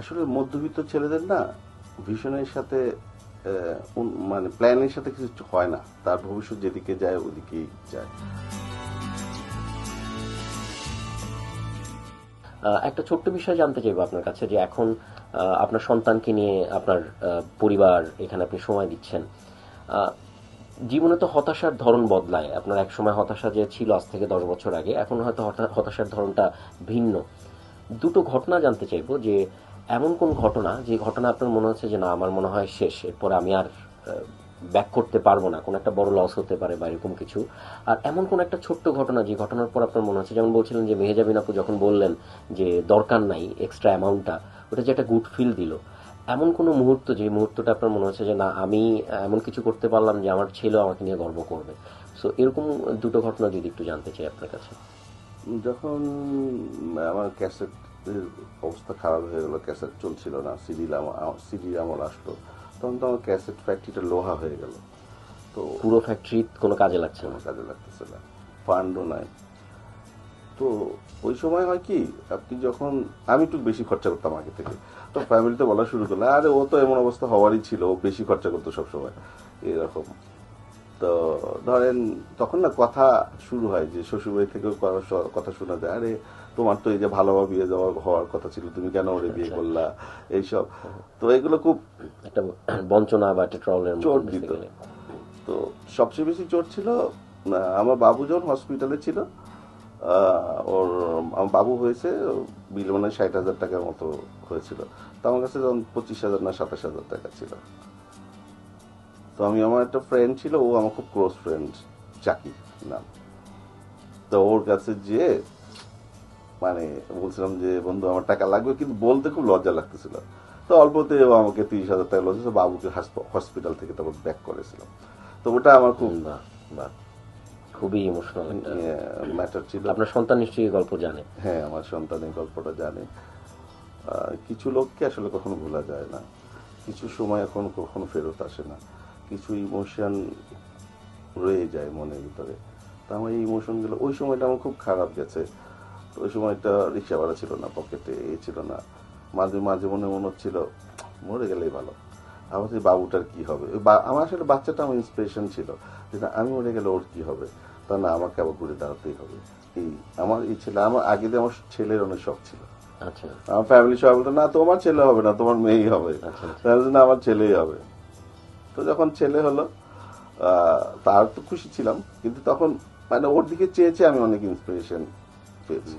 আসলে মধ্যবিত্ত ছেলেদের না ভিশনের সাথে মানে প্ল্যানের সাথে কিছু হয় না। তার ভবিষ্যৎ যেদিকে যায়, ওদিকেই যায়। একটা ছোট্ট বিষয় জানতে চাইব আপনার কাছে যে এখন আপনার সন্তানকে নিয়ে আপনার পরিবার, এখানে আপনি সময় দিচ্ছেন। জীবনে তো হতাশার ধরন বদলায়। আপনার এক সময় হতাশা যে ছিল আজ থেকে দশ বছর আগে, এখন হয়তো হতাশার ধরনটা ভিন্ন। দুটো ঘটনা জানতে চাইব যে এমন কোন ঘটনা যে ঘটনা আপনার মনে হচ্ছে যে না, আমার মনে হয় শেষ, এরপরে আমি আর ব্যাক করতে পারব না, কোনো একটা বড় লস হতে পারে বা এরকম কিছু। আর এমন কোন একটা ছোট্ট ঘটনা যে ঘটনার পর আপনার মনে হচ্ছে, যেমন বলছিলেন যে মেহেজাবিন আপু যখন বললেন যে দরকার নাই এক্সট্রা অ্যামাউন্টটা ওটা যে একটা গুড ফিল দিল। এমন কোনো মুহূর্ত যে মুহূর্তটা আপনার মনে হচ্ছে যে না, আমি এমন কিছু করতে পারলাম যে আমার ছেলেও আমাকে নিয়ে গর্ব করবে। সো এরকম দুটো ঘটনা যদি একটু জানতে চাই আপনার কাছে। যখন আমার ক্যাসেট অবস্থা খারাপ হয়ে গেল ক্যাসেট চলছিল না সিডি সিডি আমার আসলো। তখন তো আমার ক্যাসেট ফ্যাক্টরিটা লোহা হয়ে গেল। তো পুরো ফ্যাক্টরি কোনো কাজে লাগছে না। কাজে লাগতেছে না ফান্ডও নাই। তো ওই সময় হয় কি আপনি যখন আমি একটু বেশি খরচা করতাম আগে থেকে। তো ফ্যামিলিতে বলা শুরু করল আরে ও তো এমন অবস্থা হওয়ারই ছিল ও বেশি খরচা করতো সবসময়। এরকম। তো ধরেন তখন না কথা শুরু হয় যে শ্বশুরবাড়ি থেকেও কথা কথা শোনা যায়। আরে তোমার তো এই যে ভালোভাবে বিয়ে যাওয়ার হওয়ার কথা ছিল তুমি কেন ওরে বিয়ে করলা? এইসব। তো এগুলো খুব একটা বঞ্চনা বা একটা ট্রলের চোট দিত তো সবচেয়ে বেশি চোট ছিল আমার বাবু যখন হসপিটালে ছিল ওর আমার বাবু হয়েছে বিল মানে ষাট হাজার টাকার মতো হয়েছিল। তো আমার কাছে যখন পঁচিশ হাজার না সাতাশ হাজার টাকা ছিল। তো আমি আমার একটা ফ্রেন্ড ছিল ও আমার খুব ক্লোজ ফ্রেন্ড চাকি নাম। তো ওর কাছে যে মানে বলছিলাম যে বন্ধু আমার টাকা লাগবে। কিন্তু বলতে খুব লজ্জা লাগতেছিল। তো অল্পতে ও আমাকে তিরিশ হাজার টাকা লজ্জা বাবুকে হসপিটাল থেকে তখন ব্যাক করেছিলাম তো ওটা আমার খুব খুবই ইমোশনাল ম্যাটার ছিল। আপনার সন্তান নিশ্চয়ই গল্প জানে। হ্যাঁ আমার সন্তান এই গল্পটা জানে। কিছু লোককে আসলে কখনো ভোলা যায় না। কিছু সময় এখন কখনো ফেরত আসে না। কিছু ইমোশন রয়ে যায় মনের ভিতরে। তো আমার এই ইমোশনগুলো ওই সময়টা আমার খুব খারাপ গেছে। ওই সময়টা রিক্সা ভাড়া ছিল না পকেটে এ ছিল না। মাঝে মাঝে মনে মনে হচ্ছিল মরে গেলেই ভালো। আমার সেই বাবুটার কি হবে? ওই বা- আমার আসলে বাচ্চাটা আমার ইন্সপিরেশন ছিল যে না, আমি মরে গেলে ওর কি হবে? তা না আমাকে আবার ঘুরে দাঁড়াতেই হবে। এই আমার এই ছেলে আমার আগে দিয়ে আমার ছেলের অনেক শখ ছিল। আচ্ছা। আমার ফ্যামিলি সবাই বলতো না তোমার ছেলে হবে না তোমার মেয়েই হবে। আচ্ছা, আচ্ছা। তার আমার ছেলেই হবে। তো যখন ছেলে হলো তার তো খুশি ছিলাম, কিন্তু তখন মানে ওর দিকে চেয়েছে আমি অনেক ইন্সপিরেশন পেয়েছি